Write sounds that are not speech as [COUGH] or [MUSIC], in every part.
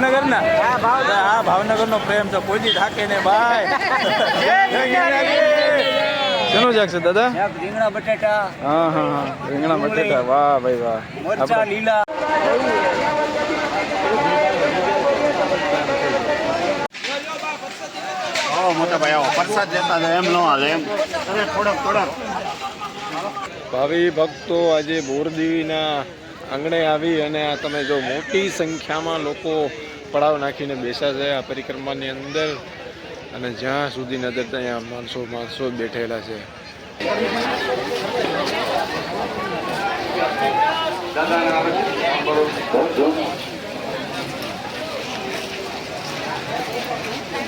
ભાવનગર ના હા ભાવનગર નો પ્રેમ છે. કોઈ દી થાકે ને ભાઈ? [LAUGHS] શેનું શાક છે દાદા? રીંગણા બટેટા. હા હા હા. રીંગણા બટેટા. વાહ ભાઈ વાહ. મરચા લીલા. મોટા ભાઈ આવો. પ્રસાદ લેતા જાય એમ ન હાલે એમ. થોડોક થોડોક. ભાવિ ભક્તો આજે બોરદેવીના આંગણે આવી અને આ તમે જો મોટી સંખ્યામાં લોકો પડાવ નાખીને બેસા છે આ પરિક્રમાની અંદર અને જ્યાં સુધી નજર ત્યાં માણસો માણસો બેઠેલા છે.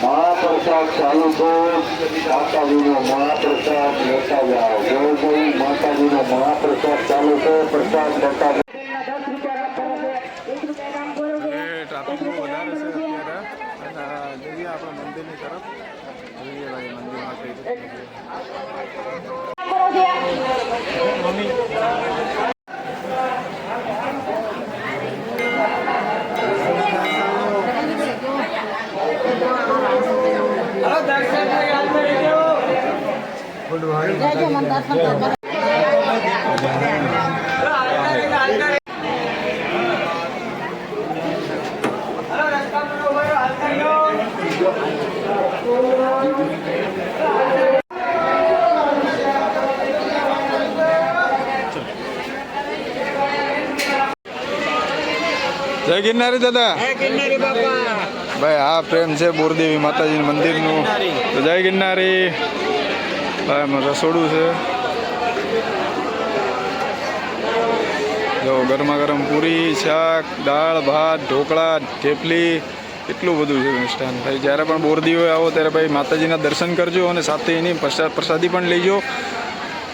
મહાપ્રસાદ ચાલુ છે માતાજીનો મહાપ્રસાદ લેતા જાઓ કોઈ માતાજીનો મહાપ્રસાદ ચાલુ છે પ્રસાદ લેતા જાઓ. ટ્રાફિક બહુ વધારે છે અત્યારે અને જઈએ આપણે મંદિરની તરફ જોઈએ ભાઈ મંદિરમાં કઈ રીતનું છે જય ગિરનારી દાદા. ભાઈ આ પ્રેમ છે બોરદેવી માતાજી મંદિરનું. તો જય ગિરનારી. ભાઈ એમાં રસોડું છે. જો ગરમા ગરમ પૂરી શાક દાળ ભાત ઢોકળા ઢેપલી એટલું બધું છે મિષ્ટાન. ભાઈ જ્યારે પણ બોરદીઓ આવો ત્યારે ભાઈ માતાજીના દર્શન કરજો અને સાથે એની પ્રસાદ પ્રસાદી પણ લઈજો.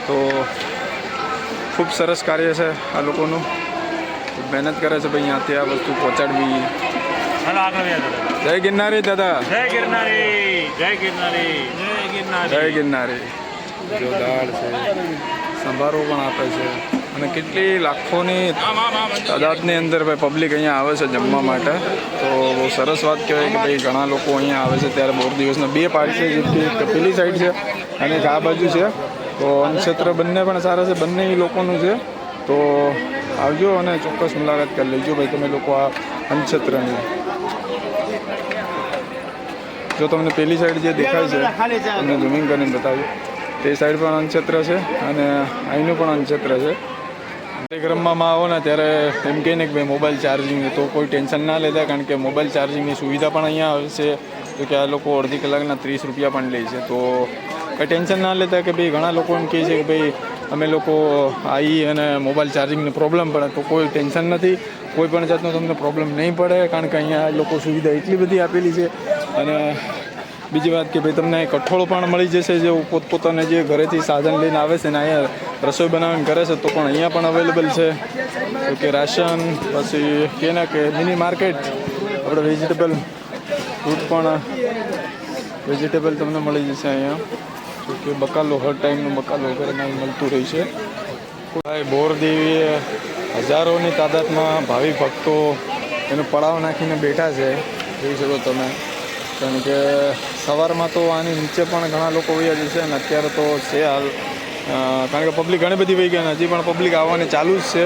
તો ખૂબ સરસ કાર્ય છે આ લોકોનું. મહેનત કરે છે ભાઈ અહીંયાથી આ વસ્તુ પહોંચાડવી. જય ગિરનારી દાદા જય ગિરનારી જય ગિરનારી જય ગિરનારી. જય ગિરનારી. જો છે. સંભારો પણ આપે છે. અને કેટલી લાખોની તાદાદની અંદર ભાઈ પબ્લિક અહીંયા આવે છે જમવા માટે. તો બહુ સરસ વાત કહેવાય કે ભાઈ ઘણા લોકો અહીંયા આવે છે. ત્યારે બોર દિવસના બે પાર્ટ છે કે પેલી સાઈડ છે અને એક આ બાજુ છે. તો અન્નક્ષેત્ર બંને પણ સારા છે. બંને લોકોનું છે. તો આવજો અને ચોક્કસ મુલાકાત કરી લેજો. ભાઈ તમે લોકો આ અન્નક્ષેત્રની જો તમને પેલી સાઈડ જે દેખાય છે તમને ઝૂમિંગ કરીને બતાવ્યું તે સાઈડ પણ અન્નક્ષેત્ર છે અને અહીંનું પણ અન્નક્ષેત્ર છે. કાર્યક્રમમાં આવો ને ત્યારે એમ કહે ને કે ભાઈ મોબાઈલ ચાર્જિંગ તો કોઈ ટેન્શન ના લેતા કારણ કે મોબાઈલ ચાર્જિંગની સુવિધા પણ અહીંયા આવશે. તો કે આ લોકો અડધી કલાકના ત્રીસ રૂપિયા પણ લે છે. તો કંઈ ટેન્શન ના લેતા કે ભાઈ ઘણા લોકો એમ કહે છે કે ભાઈ અમે લોકો આવી અને મોબાઈલ ચાર્જિંગનો પ્રોબ્લેમ પડે તો કોઈ ટેન્શન નથી. કોઈ પણ જાતનો તમને પ્રોબ્લેમ નહીં પડે, કારણ કે અહીંયા લોકો સુવિધા એટલી બધી આપેલી છે. અને બીજી વાત કે ભાઈ, તમને કઠોળ પણ મળી જશે જે પોતપોતાને જે ઘરેથી સાધન લઈને આવે છે ને અહીંયા રસોઈ બનાવીને કરે છે, તો પણ અહીંયા પણ અવેલેબલ છે. કે રાશન, પછી કે ના કે મિની માર્કેટ આપણે વેજીટેબલ ફ્રૂટ પણ વેજીટેબલ તમને મળી જશે અહીંયા. કે બકાલો હર ટાઈમનું બકાલો વગેરે મળતું રહે છે. ભાઈ, બોરદેવીએ હજારોની તાદાદમાં ભાવિ ભક્તો એનો પડાવ નાખીને બેઠા છે. જોઈ શકો તમે. કારણ કે સવારમાં તો આની નીચે પણ ઘણા લોકો વયા છે અને અત્યારે તો છે હાલ. કારણ કે પબ્લિક ઘણી બધી વહી ગયા હજી પણ પબ્લિક આવવાની ચાલુ જ છે.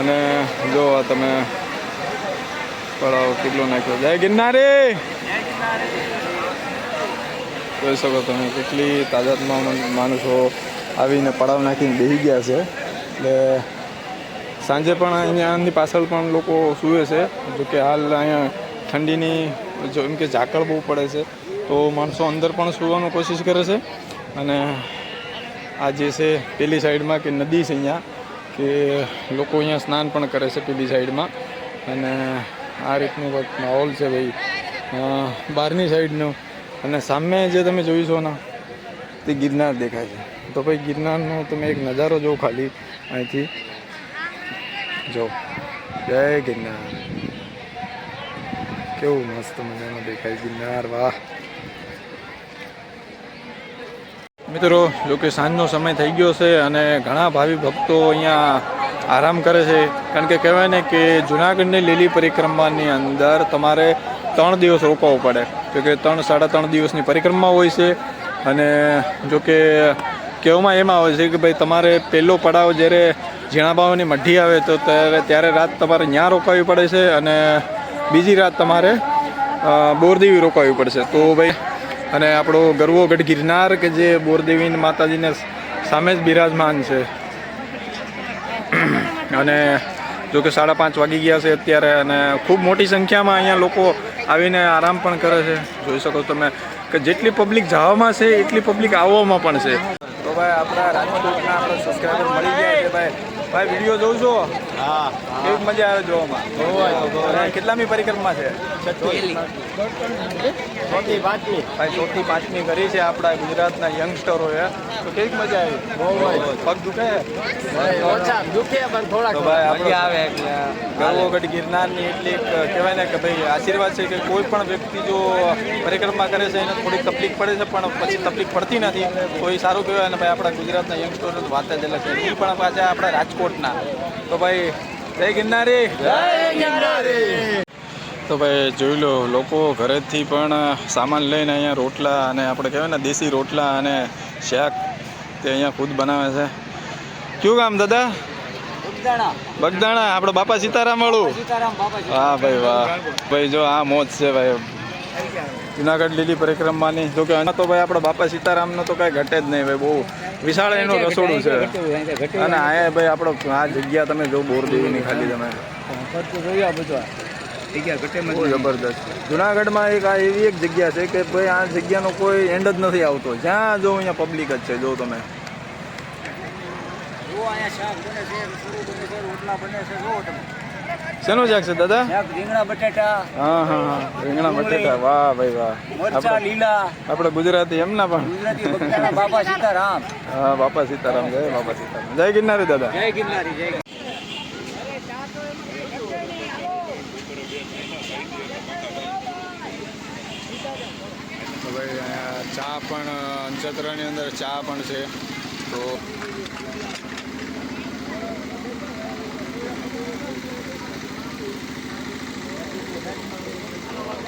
અને જો તમે પડાવ કેટલો નાખ્યો. જય ગિરનારી! જોઈ શકો તમે કેટલી તાદાદમાં માણસો આવીને પડાવ નાખીને બેસી ગયા છે. એટલે સાંજે પણ અહીંયાની પાછળ પણ લોકો સૂવે છે. જોકે હાલ અહીંયા ઠંડીની, જો એમ કે ઝાકળ બહુ પડે છે, તો માણસો અંદર પણ સૂવાનું કોશિશ કરે છે. અને આ જે છે પેલી સાઈડમાં કે નદી છે અહીંયા, કે લોકો અહીંયા સ્નાન પણ કરે છે પેલી સાઈડમાં. અને આ રીતનું માહોલ છે ભાઈ. બહારની સાઈડનો અને સામે જે તમે જોઈ છો ને, તે ગિરનાર દેખાય છે. તો ભાઈ ગિરનારનો તમે એક નજારો જો ખાલી, અહીંથી. જો. જય ગિરનાર. કેવું મસ્ત મજાનો દેખાય ગિરનાર, વાહ. મિત્રો જો કે સાંજનો સમય થઈ ગયો છે અને ઘણા ભાવિ ભક્તો અહીંયા આરામ કરે છે. કારણ કે કહેવાય ને કે જુનાગઢની લીલી પરિક્રમાની અંદર તમારે ત્રણ દિવસ રોકાવું પડે. તો કે ત્રણ સાડા ત્રણ દિવસની પરિક્રમા હોય છે અને જો કે કહેવામાં એમાં આવે છે કે ભાઈ તમારે પહેલો પડાવ જ્યારે ઝીણાબાઓની મઢી આવે તો ત્યારે ત્યારે રાત તમારે ત્યાં રોકાવી પડે છે અને બીજી રાત તમારે બોરદેવી રોકાવી પડશે. તો ભાઈ, અને આપણો ગરવો ગઢ ગિરનાર કે જે બોરદેવી માતાજીને સામે જ બિરાજમાન છે. અને જો કે સાડા પાંચ વાગી ગયા છે અત્યારે અને ખૂબ મોટી સંખ્યામાં અહીંયા લોકો આવીને આરામ પણ કરે છે. જોઈ શકો તમે કે જેટલી પબ્લિક જવામાં છે, એટલી પબ્લિક આવવામાં પણ છે. તો ભાઈ આપણા રાજકોટના આપણા સબસ્ક્રાઈબર મળી ગયા છે ભાઈ. ભાઈ વીડિયો જોઉં છો. હા કેવી મજા આવે જોવામાં? કેટલામી પરિક્રમા છે? ચોથી પાંચમી. ભાઈ ચોથી પાંચમી કરી છે આપણા ગુજરાતના યંગસ્ટરોએ તો કેવી મજા આવી? પગ દુખે? ઓછા. દુખે પણ થોડા ભાઈ આપણે આવે ગરવોગઢ ગિરનારની એટલી કહેવાય ને કે ભાઈ આશીર્વાદ છે કે કોઈ પણ વ્યક્તિ જો પરિક્રમા કરે છે એને થોડીક તકલીફ પડે છે પણ પછી તકલીફ પડતી નથી. તો એ સારું કહેવાય ને ભાઈ આપણા ગુજરાતના યંગસ્ટરો વાત જ અલગ છે. એ પણ પાછા આપણા રાજકોટના. તો ભાઈ જય ગિરનારી. તો ભાઈ જોઈ લો લોકો ઘરેથી પણ સામાન લઈને અહીંયા રોટલા અને આપણે કહેવાય ને દેશી રોટલા અને શાક તે અહીંયા ખુદ બનાવે છે. કયું કામ દાદા? બગદાણા. આપણે બાપા સીતારામ વાળું? હા ભાઈ વાહ. ભાઈ જો આ મોજ છે ભાઈ. જુનાગઢ લીલી પરિક્રમાની. જો કે તો ભાઈ આપણા બાપા સીતારામનો તો કાંઈ ઘટે જ નહીં ભાઈ બહુ વિશાળ એનું રસોડું છે. અને આ ભાઈ આપણો આ જગ્યા તમે જો બોરદેવીની ખાલી તમે. જબરદસ્ત. જુનાગઢમાં એક આ એવી એક જગ્યા છે કે ભાઈ આ જગ્યાનો કોઈ એન્ડ જ નથી આવતો. જ્યાં જો અહીંયા પબ્લિક જ છે જો તમે. શેનું શાક છે દાદા? રીંગણા બટેટા હા હા હા. રીંગણા બટેટા. વાહ ભાઈ વાહ. મરચા આપણે લીલા. આપણે ગુજરાતી એમના પણ. ગુજરાતી બગદાણા બાપા સીતારામ. હા બાપા સીતારામ. જય બાપા સીતારામ. જય ગિરનારી દાદા. જય ગિરનારી જય ભાઈ ચા પણ અંચત્રની અંદર ચા પણ છે. તો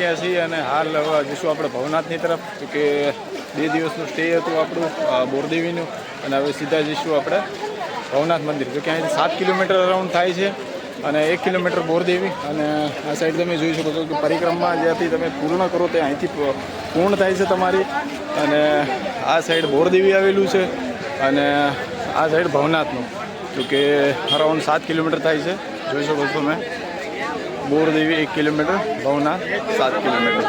ગયા છીએ અને હાલ જઈશું આપણે ભવનાથની તરફ, કે બે દિવસનું સ્ટે હતું આપણું બોરદેવીનું, અને હવે સીધા જઈશું આપણે ભવનાથ મંદિર. જો કે અહીંથી સાત કિલોમીટર અરાઉન્ડ થાય છે અને એક કિલોમીટર બોરદેવી, અને આ સાઈડ તમે જોઈ શકો છો કે પરિક્રમા જ્યાંથી તમે પૂર્ણ કરો તે અહીંથી પૂર્ણ થાય છે તમારી. અને આ સાઈડ બોરદેવી આવેલું છે, અને આ સાઈડ ભવનાથનું. તો કે અરાઉન્ડ સાત કિલોમીટર થાય છે. જોઈ શકો છો તમે. બોરદેવી એક કિલોમીટર ભવનાથ સાત કિલોમીટર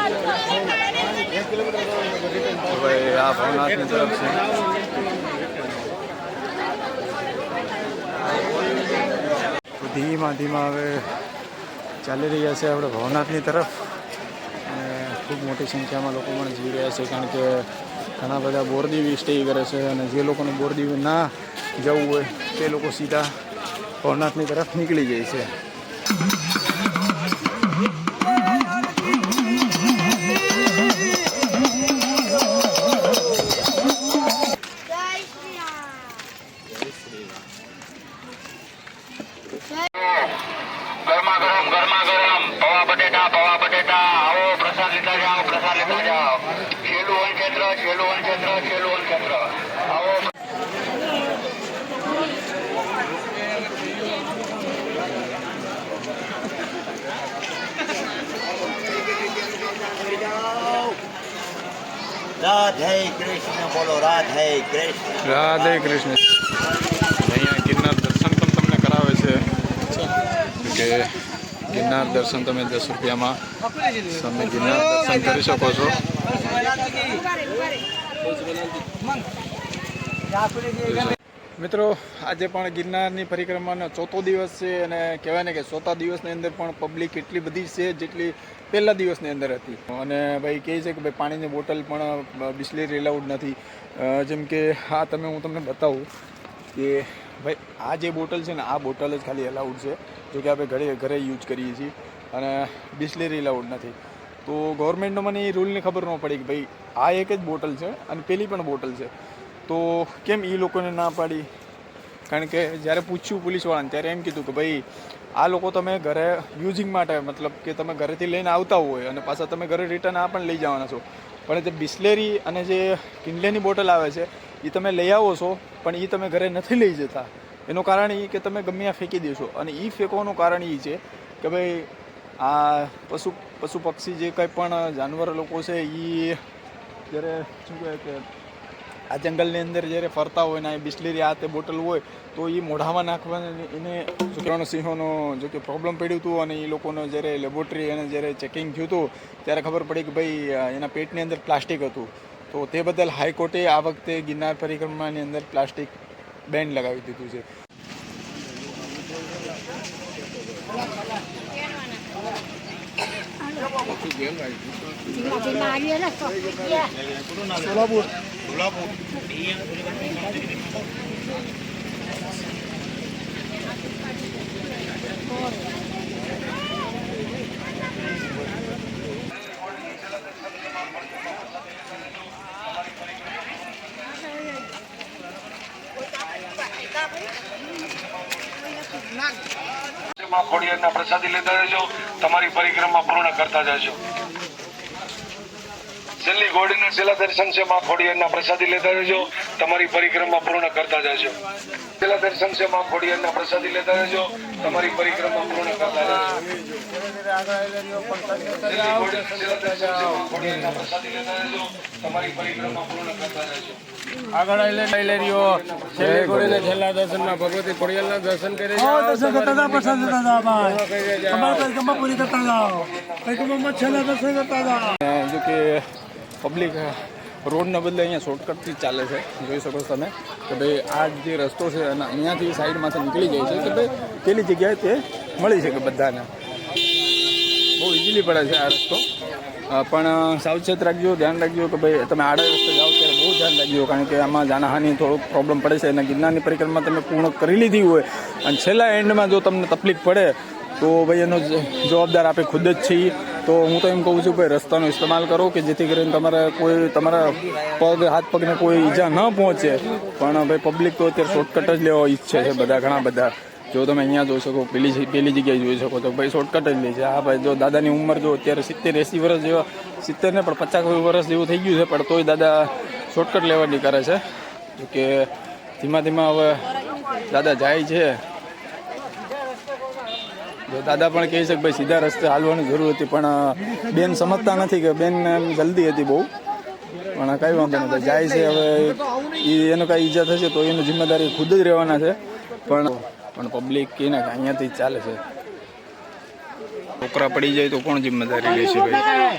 હવે આ ભવનાથની તરફ છે ધીમા ધીમા હવે ચાલી રહ્યા છે આપણે ભવનાથની તરફ અને ખૂબ મોટી સંખ્યામાં લોકો પણ જઈ રહ્યા છે કારણ કે ઘણા બધા બોરદેવી સ્ટે કરે છે અને જે લોકોને બોરદેવી ના જવું હોય તે લોકો સીધા ભવનાથની તરફ નીકળી જાય છે રાધે કૃષ્ણ બોલો રાધે કૃષ્ણ. રાધે કૃષ્ણ. અહીંયા ગિરનાર દર્શન પણ તમને કરાવે છે. કે ગિરનાર દર્શન તમે દસ રૂપિયામાં તમે ગિરનાર દર્શન કરી શકો છો. મિત્રો, આજે પણ ગિરનારની પરિક્રમાનો ચોથો દિવસ છે અને કહેવાય ને કે ચોથા દિવસની અંદર પણ પબ્લિક એટલી બધી છે જેટલી પહેલા દિવસની અંદર હતી. અને ભાઈ કહે છે કે ભાઈ પાણીની બોટલ પણ બિસ્લેરી એલાઉડ નથી. જેમ કે હા, તમે, હું તમને બતાવું કે ભાઈ, આ જે બોટલ છે ને, આ બોટલ જ ખાલી અલાઉડ છે. જો કે આપણે ઘરે ઘરે યુઝ કરીએ છીએ અને બિસ્લેરી અલાઉડ નથી. તો ગવર્મેન્ટનો મને એ રૂલની ખબર ન પડી કે ભાઈ આ એક જ બોટલ છે અને પેલી પણ બોટલ છે. તો કેમ એ લોકોને ના પાડી? કારણ કે જ્યારે પૂછ્યું પોલીસવાળાને, ત્યારે એમ કીધું કે ભાઈ, આ લોકો તમે ઘરે યુઝિંગ માટે, મતલબ કે તમે ઘરેથી લઈને આવતા હોય અને પાછા તમે ઘરે રિટર્ન આ પણ લઈ જવાના છો. પણ જે બિસ્લેરી અને જે કિન્ડલેની બોટલ આવે છે એ તમે લઈ આવો છો, પણ એ તમે ઘરે નથી લઈ જતા. એનું કારણ એ કે તમે ગમે આ ફેંકી દેશો. અને એ ફેંકવાનું કારણ એ છે કે ભાઈ, આ પશુ પશુ પક્ષી જે કંઈ પણ જાનવર લોકો છે એ જ્યારે શું કહેવાય કે આ જંગલની અંદર જ્યારે ફરતા હોય ને આ બિસ્લેરી આ તે બોટલ હોય, તો એ મોઢામાં નાખવાને એને શું સિંહોનો જો કે પ્રોબ્લેમ પડ્યું હતું અને એ લોકોનો જ્યારે લેબોરેટરી અને જ્યારે ચેકિંગ થયું હતું, ત્યારે ખબર પડી કે ભાઈ એના પેટની અંદર પ્લાસ્ટિક હતું. તો તે બદલ હાઈકોર્ટે આ વખતે ગિરનાર પરિક્રમાની અંદર પ્લાસ્ટિક બેન લગાવી દીધું છે. માં ખોડિયારના પ્રસાદી લેતા જજો. તમારી પરિક્રમા પૂર્ણ કરતા જજો. છેલ્લી ઘોડીના છેલ્લા દર્શન છે માં ખોડિયારના પ્રસાદી લેતા જજો તમારી પરિક્રમા પૂર્ણ કરતા જજો. છેલ્લા દર્શન છે માં ખોડિયારના પ્રસાદી લેતા જજો તમારી પરિક્રમા પૂર્ણ કરતા જજો. છેલ્લી ઘોડીના છેલ્લા દર્શન છે માં ખોડિયારના પ્રસાદી લેતા જજો તમારી પરિક્રમા પૂર્ણ કરતા જજો. આગળ આઈ લઈ રહ્યો. છેલ્લી ઘોડીને છેલ્લા દર્શનમાં ભગવતી ખોડિયારના દર્શન કરી દર્શન કરતા હતા પ્રસાદ લેતા હતા ભાઈ. અમારે પરિક્રમા પૂરી કરતા જાઓ. પરિક્રમામાં છેલ્લા દર્શન કરતા હતા જો કે પબ્લિક રોડના બદલે અહીંયા શોર્ટકટથી જ ચાલે છે. જોઈ શકો તમે કે ભાઈ આ જે રસ્તો છે અને અહીંયાથી સાઈડમાંથી નીકળી જાય છે કે ભાઈ પેલી જગ્યાએ તે મળી શકે બધાને. બહુ ઇઝીલી પડે છે આ રસ્તો. પણ સાવચેત રાખજો, ધ્યાન રાખજો કે ભાઈ તમે આડા રસ્તે જાઓ ત્યારે બહુ ધ્યાન રાખજો, કારણ કે આમાં જાનહાની થોડોક પ્રોબ્લેમ પડે છે અને ગિરનારની પરિક્રમા તમે પૂર્ણ કરી લીધી હોય અને છેલ્લા એન્ડમાં જો તમને તકલીફ પડે, તો ભાઈ એનો જવાબદાર આપણે ખુદ જ છીએ. તો હું તો એમ કહું છું, ભાઈ, રસ્તાનો ઇસ્તેમાલ કરો કે જેથી કરીને તમારે કોઈ, તમારા પગ, હાથ પગને કોઈ ઈજા ન પહોંચે. પણ ભાઈ પબ્લિક તો અત્યારે શોર્ટકટ જ લેવા ઈચ્છે છે બધા, ઘણા બધા. જો તમે અહીંયા જોઈ શકો, પેલી પેલી જગ્યાએ જોઈ શકો તો ભાઈ શોર્ટકટ જ લે છે. હા ભાઈ, જો દાદાની ઉંમર જો અત્યારે સિત્તેર, એંસી વર્ષ જેવા, સિત્તેર ને પણ પચાસ વર્ષ જેવું થઈ ગયું છે, પણ તોય દાદા શોર્ટકટ લેવાની કરે છે. કે ધીમા ધીમા હવે દાદા જાય છે. જો દાદા પણ કહે છે કે ભાઈ સીધા રસ્તે હાલવાની જરૂર હતી, પણ બેન સમજતા નથી કે બેન જલ્દી હતી બહુ. પણ કઈ વાંધો નથી જાય છે હવે એનો કાંઈ ઈજા થશે તો એની જિમ્મેદારી ખુદ જ રહેવાના છે. પણ પણ પબ્લિક કે ને કે અહીંયાથી ચાલે છે. છોકરા પડી જાય તો કોણ જિમ્મેદારી લેશે ભાઈ?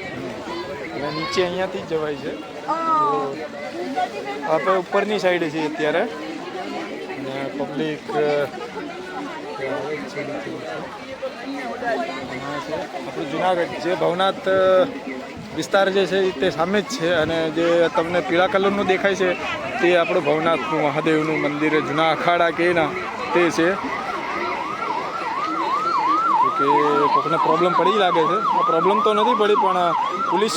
અને નીચે અહીંયાથી જ જવાય છે. આપણે ઉપરની સાઈડે છીએ અત્યારે. અને પબ્લિક આપણું જુનાગઢ જે ભવનાથ વિસ્તાર જે છે તે સામે જ છે અને જે તમને પીળા કલરનું દેખાય છે તે આપણું ભવનાથનું મહાદેવનું મંદિર જૂના અખાડા કે ના તે છે. કે કોકને પ્રોબ્લેમ પડી લાગે છે. પ્રોબ્લેમ તો નથી પડી પણ પોલીસ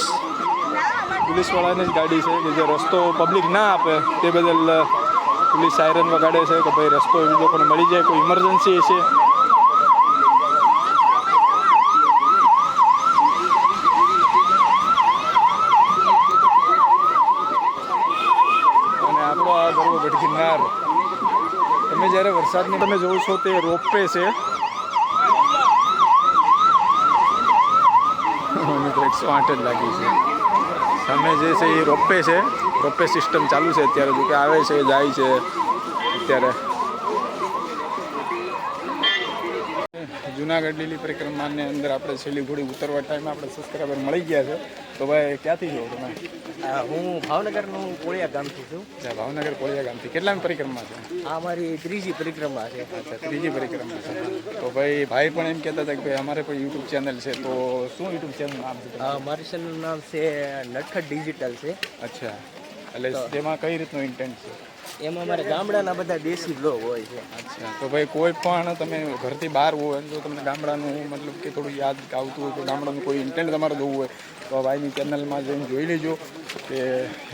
પોલીસવાળાની જ ગાડી છે કે જે રસ્તો પબ્લિક ના આપે, તે બદલ પોલીસ સાયરન વગાડે છે કે ભાઈ રસ્તો એ લોકોને મળી જાય, કોઈ ઇમરજન્સી છે અને આપણો આ ગરબો ગઢ ગિરનાર તમે જ્યારે વરસાદને તમે જોવો છો તે રોપવે છે. એકસો આઠ જ લાગી છે. સામે જે છે એ રોપવે છે. રોપે સિસ્ટમ ચાલુ છે અત્યારે. જો કે આવે છે, જાય છે અત્યારે. જુનાગઢ લીલી પરિક્રમાની અંદર આપણે છેલ્લી ઘોડી ઉતરવા ટાઈમે આપણે સબસ્ક્રાઈબર મળી ગયા છે. તો ભાઈ ક્યાંથી છો તમે? હું ભાવનગરનું કોળિયા ગામથી છું. ભાવનગર કોળિયા ગામથી. કેટલા પરિક્રમા છે? આ અમારી ત્રીજી પરિક્રમા છે. ત્રીજી પરિક્રમા છે. તો ભાઈ ભાઈ પણ એમ કહેતા હતા કે ભાઈ અમારે પણ યુટ્યુબ ચેનલ છે તો શું યુટ્યુબ ચેનલ નામ છે મારી ચેનલનું નામ છે નટખટ ડિજિટલ છે. અચ્છા એટલે તેમાં કઈ રીતનો ઇન્ટેન્ટ છે? એમાં અમારે ગામડાના બધા દેશી લોક હોય છે. અચ્છા તો ભાઈ કોઈ પણ તમે ઘરથી બહાર હોય જો તમને ગામડાનું મતલબ કે થોડું યાદ આવતું હોય તો ગામડાનું કોઈ ઇન્ટેન્ટ તમારે જોવું હોય તો ભાઈની ચેનલમાં જઈને જોઈ લેજો કે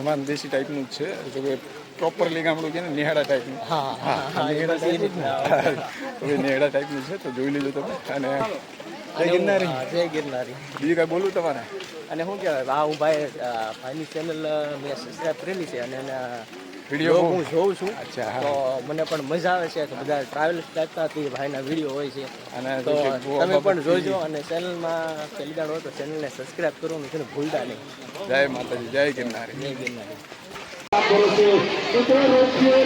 એમાં દેશી ટાઈપનું જ છે. જો કે પ્રોપરલી ગામડું કે ને નિહાળા ટાઈપનું હા હા નિહાળા ટાઈપનું નેહડા ટાઈપનું છે તો જોઈ લેજો તમે. અને જય ગિરનારી. જય ગિરનારી. બીજું કાંઈ બોલું તમારે? અને શું કહેવાય આ હું ભાઈ ભાઈની ચેનલ મેં સબસ્ક્રાઈબ કરેલી છે અને એના વીડિયો હું જોઉં છું અચ્છા તો મને પણ મજા આવે છે કે બધા ટ્રાવેલ્સ કરતા ભાઈના વીડિયો હોય છે. અને તમે પણ જોજો અને ચેનલમાં પહેલી દાડ હોય તો ચેનલને સબસ્ક્રાઈબ કરવાનું છે ને ભૂલતા નહીં. જય માતાજી જય ગિરનારી. જય ગિરનારી.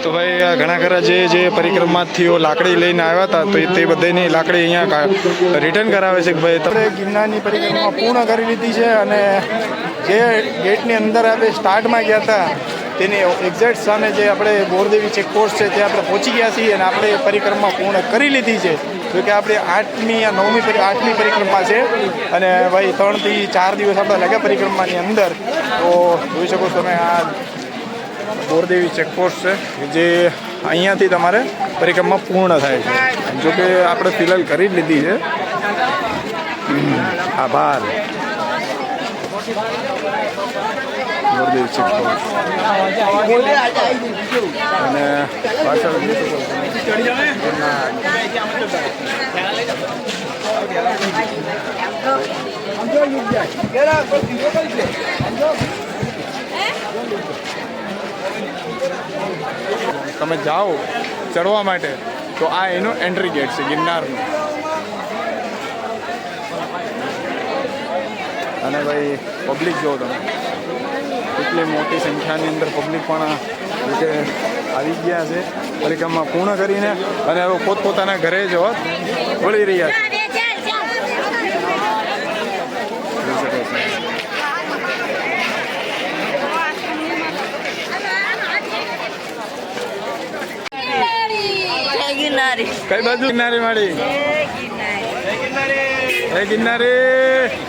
તો ભાઈ આ ઘણા ખરા જે જે પરિક્રમાથીઓ લાકડી લઈને આવ્યા હતા તો તે બધાની લાકડી અહીંયા રિટર્ન કરાવે છે કે ભાઈ તમે ગિરનારની પરિક્રમા પૂર્ણ કરી લીધી છે અને જે ગેટની અંદર આપણે સ્ટાર્ટમાં ગયા હતા તેની એક્ઝેક્ટ સામે જે આપણે બોરદેવી ચેકપોસ્ટ છે ત્યાં આપણે પહોંચી ગયા છીએ અને આપણે પરિક્રમા પૂર્ણ કરી લીધી છે. જો કે આપણે આઠમી યા નવમી આઠમી પરિક્રમા છે અને ભાઈ ત્રણથી ચાર દિવસ આપણે લાગ્યા પરિક્રમાની અંદર, તો જોઈ શકો તમે આ બોરદેવી ચેકપોસ્ટ છે જે અહીંયાથી તમારે પરિક્રમા પૂર્ણ થાય છે. જો કે આપણે ફિલહાલ કરી જ લીધી છે. આભાર. બોરદેવી ચેકપોસ્ટ અને પાછળ તમે જાઓ ચડવા માટે, તો આ એનો એન્ટ્રી ગેટ છે, ગિરનારનું. અને ભાઈ પબ્લિક જુઓ તમે. એટલી મોટી સંખ્યાની અંદર પબ્લિક પણ રીતે આવી ગયા છે. પરિક્રમા પૂર્ણ કરીને અને હવે પોતપોતાના ઘરે જવા વળી રહ્યા છે. જોઈ શકો છો. જય કિનારી કઈ બાજુ ગિરનારી માળી હે ગિરનારી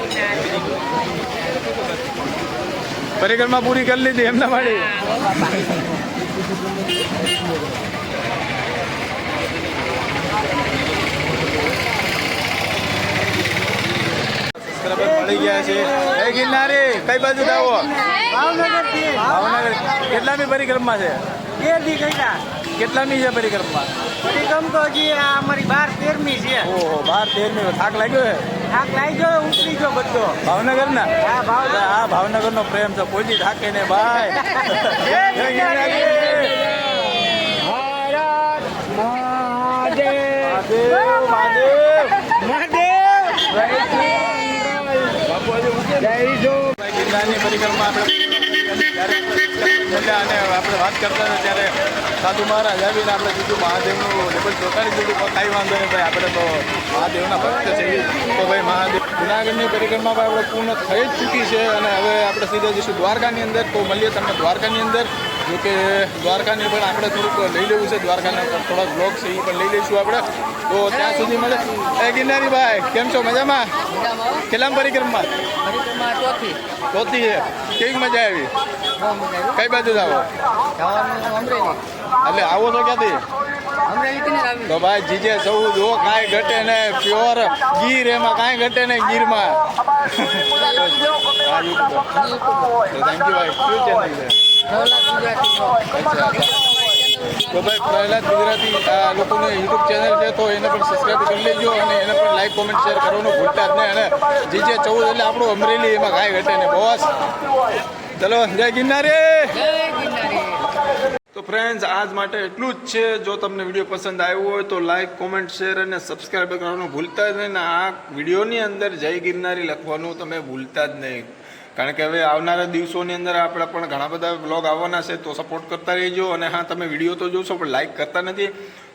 પરિક્રમા પૂરી કરી લીધી એમના માળી મળી ગયા છે. ગિરનારી. કઈ બાજુ જાવો ભાવનગર. કેટલામી પરિક્રમા છે? બે દી ગયા કેટલામી છે પરિક્રમા? પરિક્રમ તો હજી આ અમારી બાર તેરમી છે. ઓહો બાર તેરમી થાક લાગ્યો છે? થાક લાગી ગયો ઉતરી ગયો બધો. ભાવનગર ના હા, ભાવનગર. હા ભાવનગર નો પ્રેમ છે. કોઈ થાકે ને ભાઈ. [LAUGHS] મહાદેવ મહાદેવ. ગિરનારની પરિક્રમા આપણે અને આપણે વાત કરતા હતા ત્યારે સાધુ મહારાજ આવીને આપણે કીધું, મહાદેવનું લેબલ ચોટાડી દીધું. કાંઈ વાંધો નહીં ભાઈ, આપણે તો મહાદેવના ભક્ત છે તો ભાઈ મહાદેવ જુનાગઢની પરિક્રમા પણ આપણે પૂર્ણ થઈ જ ચૂકી છે અને હવે આપણે સીધા જઈશું દ્વારકાની અંદર. તો મળીએ તમને દ્વારકાની અંદર. જો દ્વારકાને પણ આપણે થોડુંક લઈ લેવું છે. દ્વારકાને થોડાક બ્લોગ છે એ પણ લઈ લઈશું આપણે. તો ત્યાં સુધી મળે. એ ગિરનારી ભાઈ કેમ છો? મજામાં? કેટલામ પરિક્રમા ચોથી. છે. કેવી મજા આવી? કઈ બાજુ જાઓ? એટલે આવો તો ક્યાંથી? તો ભાઈ જીજે સૌ જો કાંઈ ઘટે ને પ્યોર ગીર એમાં કાંઈ ઘટે ને ગીરમાં. થેન્ક યુ [LAUGHS] ભાઈ. કયું ચેનલ છે? તો ભાઈ, પ્રહલાદ ગુજરાતી, આ લોકોને યુટ્યુબ ચેનલ છે, તો એને પણ સબસ્ક્રાઈબ કરી લેજો અને એને પણ લાઈક કોમેન્ટ શેર કરવાનું ભૂલતા જ નહીં. અને જીજે ચૌદ એટલે આપણું અમરેલી, એમાં કાંઈ ઘટે ને બોસ. ચલો, જય ગિરનારે! તો ફ્રેન્ડ્સ આજ માટે એટલું જ છે. જો તમને વીડિયો પસંદ આવ્યો હોય તો લાઈક કોમેન્ટ શેર અને સબસ્ક્રાઈબ કરવાનું ભૂલતા જ નહીં. ને આ વિડીયોની અંદર જય ગિરનારી લખવાનું તમે ભૂલતા જ નહીં. કારણ કે હવે આવનારા દિવસોની અંદર આપણે પણ ઘણા બધા બ્લોગ આવવાના છે, તો સપોર્ટ કરતા રહેજો અને હા, તમે વીડિયો તો જોશો, પણ લાઇક કરતા નથી,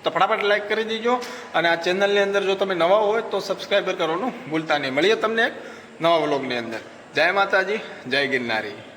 તો ફટાફટ લાઇક કરી દેજો. અને આ ચેનલની અંદર જો તમે નવા હોય, તો સબસ્ક્રાઈબર કરવાનું ભૂલતા નહીં. મળીએ તમને નવા બ્લોગની અંદર. જય માતાજી, જય ગિરનારી.